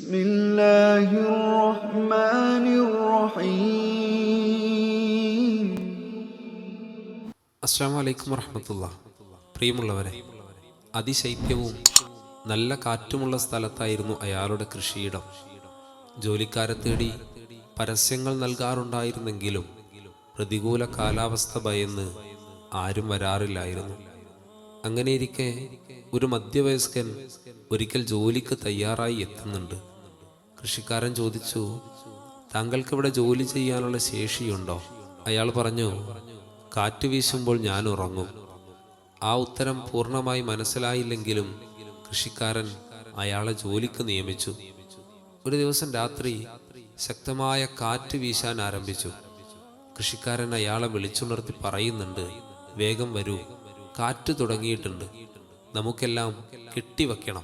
بسم الله الرحمن الرحيم അസ്സാം വലൈക്കും വറഹമത്തുള്ള പ്രിയമുള്ളവരെ അതിശൈത്യവും നല്ല കാറ്റുമുള്ള സ്ഥലത്തായിരുന്നു അയാളുടെ കൃഷിയിടം ജോലിക്കാരെ തേടി പരസ്യങ്ങൾ നൽകാറുണ്ടായിരുന്നെങ്കിലും പ്രതികൂല കാലാവസ്ഥ ഭയന്ന് ആരും വരാറില്ലായിരുന്നു അങ്ങനെയിരിക്കെ ഒരു മധ്യവയസ്കൻ ഒരിക്കൽ ജോലിക്ക് തയ്യാറായി എത്തുന്നുണ്ട് കൃഷിക്കാരൻ ചോദിച്ചു താങ്കൾക്ക് ഇവിടെ ജോലി ചെയ്യാനുള്ള ശേഷിയുണ്ടോ? അയാൾ പറഞ്ഞു കാറ്റ് വീശുമ്പോൾ ഞാൻ ഉറങ്ങും. ആ ഉത്തരം പൂർണമായി മനസ്സിലായില്ലെങ്കിലും കൃഷിക്കാരൻ അയാളെ ജോലിക്ക് നിയമിച്ചു. ഒരു ദിവസം രാത്രി ശക്തമായ കാറ്റ് വീശാൻ ആരംഭിച്ചു. കൃഷിക്കാരൻ അയാളെ വിളിച്ചുണർത്തി പറയുന്നുണ്ട് വേഗം വരൂ കാറ്റ് തുടങ്ങിയിട്ടുണ്ട് നമുക്കെല്ലാം കെട്ടിവെക്കണം.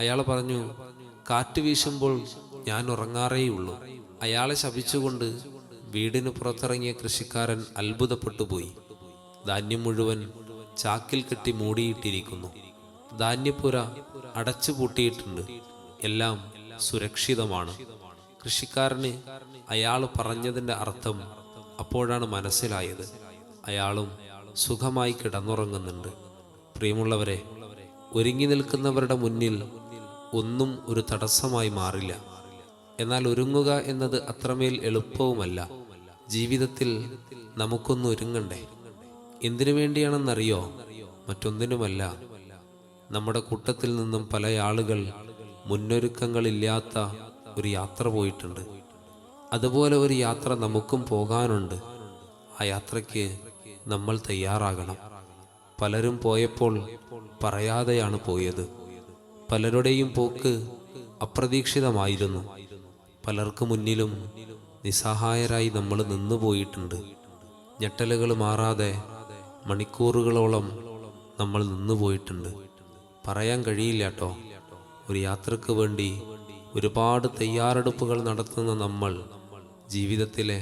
അയാൾ പറഞ്ഞു കാറ്റ് വീശുമ്പോൾ ഞാൻ ഉറങ്ങാറേയുള്ളൂ. അയാളെ ശപിച്ചുകൊണ്ട് വീടിന് പുറത്തിറങ്ങിയ കൃഷിക്കാരൻ അത്ഭുതപ്പെട്ടു പോയി ധാന്യം മുഴുവൻ ചാക്കിൽ കെട്ടി മൂടിയിട്ടിരിക്കുന്നു. ധാന്യപ്പുര അടച്ചു പൂട്ടിയിട്ടുണ്ട്. എല്ലാം സുരക്ഷിതമാണ്. കൃഷിക്കാരന് അയാൾ പറഞ്ഞതിന്റെ അർത്ഥം അപ്പോഴാണ് മനസ്സിലായത്. അയാളും സുഖമായി കിടന്നുറങ്ങുന്നുണ്ട്. പ്രിയമുള്ളവരെ ഒരുങ്ങി നിൽക്കുന്നവരുടെ മുന്നിൽ ഒന്നും ഒരു തടസ്സമായി മാറില്ല. എന്നാൽ ഒരുങ്ങുക എന്നത് അത്രമേൽ എളുപ്പവുമല്ല. ജീവിതത്തിൽ നമുക്കൊന്ന് ഒരുങ്ങണ്ടേ? എന്തിനു വേണ്ടിയാണെന്നറിയോ? മറ്റൊന്നിനുമല്ല. നമ്മുടെ കൂട്ടത്തിൽ നിന്നും പല ആളുകൾ മുന്നൊരുക്കങ്ങളില്ലാത്ത ഒരു യാത്ര പോയിട്ടുണ്ട്. അതുപോലെ ഒരു യാത്ര നമുക്കും പോകാനുണ്ട്. ആ യാത്രയ്ക്ക് നമ്മൾ തയ്യാറാകണം. പലരും പോയപ്പോൾ പറയാതെയാണ് പോയത്. പലരുടെയും പോക്ക് അപ്രതീക്ഷിതമായിരുന്നു. പലർക്ക് മുന്നിലും നിസ്സഹായരായി നമ്മൾ നിന്നുപോയിട്ടുണ്ട് ഞെട്ടലുകൾ മാറാതെ മണിക്കൂറുകളോളം നമ്മൾ നിന്നുപോയിട്ടുണ്ട് പറയാൻ കഴിയില്ല കേട്ടോ. ഒരു യാത്രയ്ക്ക് വേണ്ടി ഒരുപാട് തയ്യാറെടുപ്പുകൾ നടത്തുന്ന നമ്മൾ ജീവിതത്തിലെ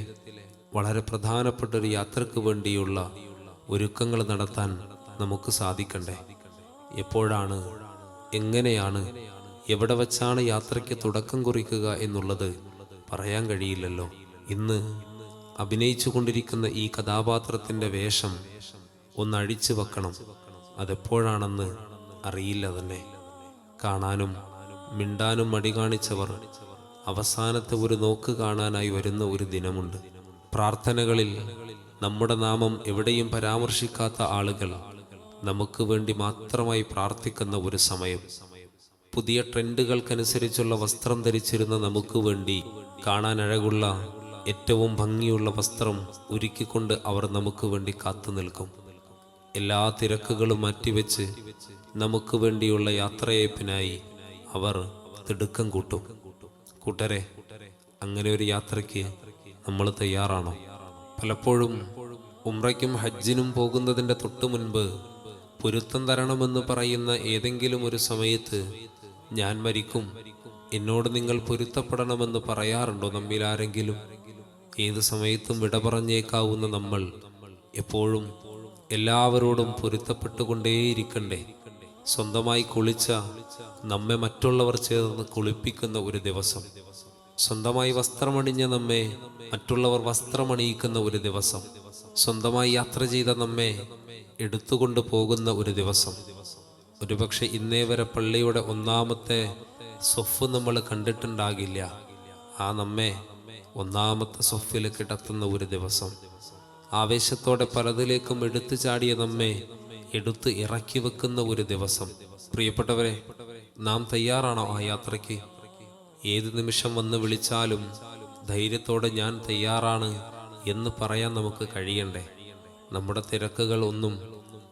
വളരെ പ്രധാനപ്പെട്ട ഒരു യാത്രയ്ക്ക് വേണ്ടിയുള്ള ഒരുക്കങ്ങൾ നടത്താൻ നമുക്ക് സാധിക്കണ്ടേ? എപ്പോഴാണ് എങ്ങനെയാണ്? എവിടെ വച്ചാണ് യാത്രയ്ക്ക് തുടക്കം കുറിക്കുക എന്നുള്ളത് പറയാൻ കഴിയില്ലല്ലോ. ഇന്ന് അഭിനയിച്ചു കൊണ്ടിരിക്കുന്ന ഈ കഥാപാത്രത്തിന്റെ വേഷം ഒന്ന് അഴിച്ചു വെക്കണം. അതെപ്പോഴാണെന്ന് അറിയില്ല തന്നെ. കാണാനും മിണ്ടാനും മടി കാണിച്ചവർ അവസാനത്തെ ഒരു നോക്ക് കാണാനായി വരുന്ന ഒരു ദിനമുണ്ട്. പ്രാർത്ഥനകളിൽ നമ്മുടെ നാമം എവിടെയും പരാമർശിക്കാത്ത ആളുകൾ നമുക്ക് വേണ്ടി മാത്രമായി പ്രാർത്ഥിക്കുന്ന ഒരു സമയം. പുതിയ ട്രെൻഡുകൾക്കനുസരിച്ചുള്ള വസ്ത്രം ധരിച്ചിരുന്ന നമുക്ക് വേണ്ടി കാണാൻ അഴകുള്ള ഏറ്റവും ഭംഗിയുള്ള വസ്ത്രം ഒരുക്കിക്കൊണ്ട് അവർ നമുക്ക് വേണ്ടി കാത്തു നിൽക്കും. എല്ലാ തിരക്കുകളും മാറ്റിവെച്ച് നമുക്ക് വേണ്ടിയുള്ള യാത്രയപ്പിനായി അവർ തിടുക്കം കൂട്ടും. കൂട്ടരെ അങ്ങനെ ഒരു യാത്രയ്ക്ക് നമ്മൾ തയ്യാറാണോ? പലപ്പോഴും ഉംറയ്ക്കും ഹജ്ജിനും പോകുന്നതിന്റെ തൊട്ടു മുൻപ് പൊരുത്തം തരണമെന്ന് പറയുന്ന ഏതെങ്കിലും ഒരു സമയത്ത് ഞാൻ മരിക്കും. എന്നോട് നിങ്ങൾ പൊരുത്തപ്പെടണമെന്ന് പറയാറുണ്ടോ? നമ്മിൽ ആരെങ്കിലും? ഏത് സമയത്തും വിട പറഞ്ഞേക്കാവുന്ന നമ്മൾ എപ്പോഴും എല്ലാവരോടും പൊരുത്തപ്പെട്ടുകൊണ്ടേയിരിക്കണ്ടേ? സ്വന്തമായി കുളിച്ച നമ്മെ മറ്റുള്ളവർ ചേർന്ന് കുളിപ്പിക്കുന്ന ഒരു ദിവസം. സ്വന്തമായി വസ്ത്രമണിഞ്ഞ നമ്മെ മറ്റുള്ളവർ വസ്ത്രമണിയിക്കുന്ന ഒരു ദിവസം. സ്വന്തമായി യാത്ര ചെയ്ത നമ്മെ എടുത്തുകൊണ്ട് പോകുന്ന ഒരു ദിവസം. ഒരുപക്ഷെ ഇന്നേ വരെ പള്ളിയുടെ ഒന്നാമത്തെ സൊഫ് നമ്മൾ കണ്ടിട്ടുണ്ടാകില്ല. ആ നമ്മെ ഒന്നാമത്തെ സൊഫിൽ കിടത്തുന്ന ഒരു ദിവസം. ആവേശത്തോടെ പലതിലേക്കും എടുത്തു ചാടിയ നമ്മെ എടുത്ത് ഇറക്കി വെക്കുന്ന ഒരു ദിവസം. പ്രിയപ്പെട്ടവരെ നാം തയ്യാറാണോ ആ യാത്രയ്ക്ക്? ഏത് നിമിഷം വന്ന് വിളിച്ചാലും ധൈര്യത്തോടെ ഞാൻ തയ്യാറാണ് എന്ന് പറയാൻ നമുക്ക് കഴിയണ്ടേ? നമ്മുടെ തിരക്കുകൾ ഒന്നും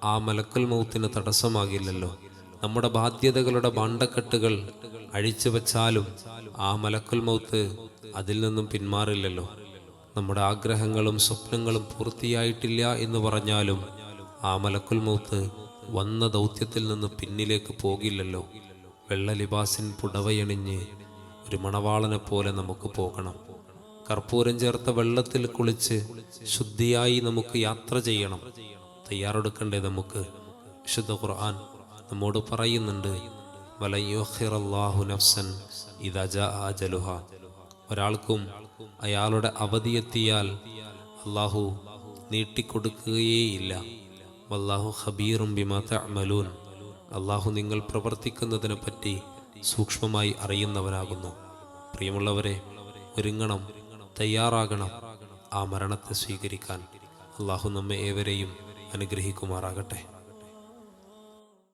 ആ മലക്കൽ മൗത്തിന് തടസ്സമാകില്ലല്ലോ. നമ്മുടെ ബാധ്യതകളുടെ ബാണ്ടക്കെട്ടുകൾ അഴിച്ചു വച്ചാലും ആ മലക്കൽ മൗത്ത് അതിൽ നിന്നും പിന്മാറില്ലല്ലോ. നമ്മുടെ ആഗ്രഹങ്ങളും സ്വപ്നങ്ങളും പൂർത്തിയായിട്ടില്ല എന്ന് പറഞ്ഞാലും ആ മലക്കുൽ മൗത്ത് വന്ന ദൗത്യത്തിൽ നിന്ന് പിന്നിലേക്ക് പോകില്ലല്ലോ. വെള്ള ലിബാസിൻ പുടവയണിഞ്ഞ് ഒരു മണവാളനെ പോലെ നമുക്ക് പോകണം. കർപ്പൂരം ചേർത്ത വെള്ളത്തിൽ കുളിച്ച് ശുദ്ധിയായി നമുക്ക് യാത്ര ചെയ്യണം. തയ്യാറെടുക്കണ്ടേ നമുക്ക് വിശുദ്ധ ഖുർആൻ നമ്മോട് പറയുന്നുണ്ട്. നഫ്സൻ ഒരാൾക്കും അയാളുടെ അവധിയെത്തിയാൽ അള്ളാഹു നീട്ടിക്കൊടുക്കുകയേയില്ല. വല്ലാഹു ഹബീറും ബിമാ തഅമലൂൻ. അള്ളാഹു നിങ്ങൾ പ്രവർത്തിക്കുന്നതിനെ പറ്റി സൂക്ഷ്മമായി അറിയുന്നവനാകുന്നു. പ്രിയമുള്ളവരെ ഒരുങ്ങണം. തയ്യാറാകണം ആ മരണത്തെ സ്വീകരിക്കാൻ. അള്ളാഹു നമ്മെ ഏവരെയും അനുഗ്രഹിക്കുമാറാകട്ടെ.